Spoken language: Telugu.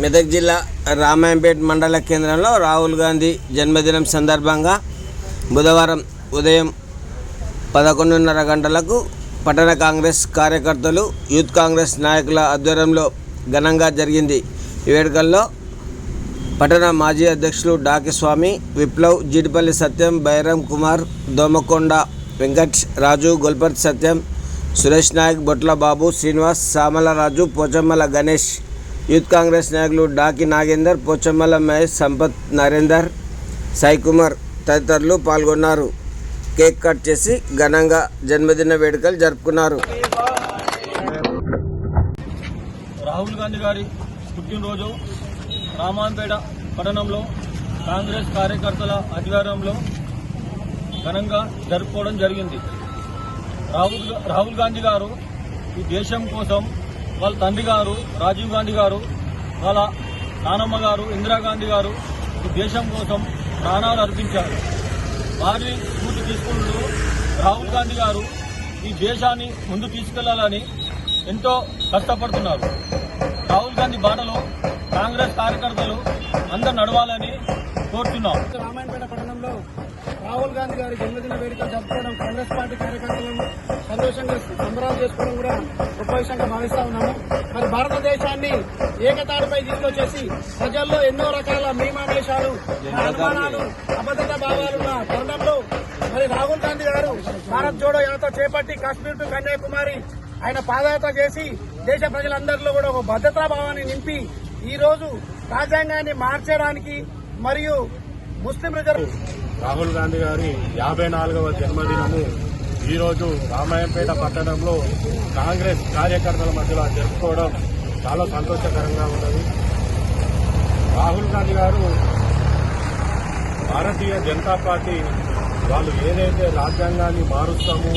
మెదక్ జిల్లా రామాయంపేట మండల కేంద్రంలో రాహుల్ గాంధీ జన్మదినం సందర్భంగా బుధవారం ఉదయం పదకొండున్నర గంటలకు పట్టణ కాంగ్రెస్ కార్యకర్తలు యూత్ కాంగ్రెస్ నాయకుల ఆధ్వర్యంలో ఘనంగా జరిగింది. ఈ వేడుకల్లో పట్టణ మాజీ అధ్యక్షులు డాకిస్వామి విప్లవ్ జీడిపల్లి సత్యం బైరం కుమార్ దోమకొండ వెంకట్ రాజు గొల్పర్తి సత్యం సురేష్ నాయక్ బొట్ల బాబు శ్రీనివాస్ సామలరాజు పోచమ్మల గణేష్ యూత్ కాంగ్రెస్ నాయకులు డాకి నాగేందర్ పోచమ్మల మహేష్ సంపత్ నరేందర్ సాయికుమార్ తదితరులు పాల్గొన్నారు. కేక్ కట్ చేసి ఘనంగా జన్మదిన వేడుకలు జరుపుకున్నారు. రాహుల్ గాంధీ గారి పుట్టినరోజు రామాంపేట పట్టణంలో కాంగ్రెస్ కార్యకర్తల ఆధ్వర్యంలో ఘనంగా జరుపుకోవడం జరిగింది. రాహుల్ రాహుల్ గాంధీ గారు ఈ దేశం కోసం వాళ్ళ తండ్రి గారు రాజీవ్ గాంధీ గారు వాళ్ళ నానమ్మ గారు ఇందిరాగాంధీ గారు ఈ దేశం కోసం ప్రాణాలు అర్పించారు. వారి పూర్తి తీసుకుంటూ రాహుల్ గాంధీ గారు ఈ దేశాన్ని ముందు తీసుకెళ్ళాలని ఎంతో కష్టపడుతున్నారు. రాహుల్ గాంధీ బాటలో కాంగ్రెస్ కార్యకర్తలు అందరు నడవాలని కోరుతున్నాం. రాహుల్ గాంధీ గారి జన్మదిన వేడుక జరుపుకోవడం కాంగ్రెస్ పార్టీ కార్యకర్తలను సంతోషంగా సంబరాలు చేసుకోవడం కూడా గొప్ప విషయంగా భావిస్తా ఉన్నాము. మరి భారతదేశాన్ని ఏకతాటిపై తీసుకొచ్చేసి ప్రజల్లో ఎన్నో రకాల మీమావేశాలు అనుమానాలు అభద్రతా భావాలు ఉన్న తరుణంలో మరి రాహుల్ గాంధీ గారు భారత్ జోడో యాత్ర చేపట్టి కాశ్మీర్ టు కన్యాకుమారి ఆయన పాదయాత్ర చేసి దేశ ప్రజలందరిలో కూడా ఒక భద్రతా భావాన్ని నింపి ఈ రోజు రాజ్యాంగాన్ని మార్చడానికి మరియు ముస్లిం రిజర్వ్ రాహుల్ గాంధీ గారి యాభై నాలుగవ జన్మదినము ఈరోజు రామాయంపేట పట్టణంలో కాంగ్రెస్ కార్యకర్తల మధ్యలో జరుపుకోవడం చాలా సంతోషకరంగా ఉన్నది. రాహుల్ గాంధీ గారు భారతీయ జనతా పార్టీ వాళ్ళు ఏదైతే రాజ్యాంగాన్ని మారుస్తామో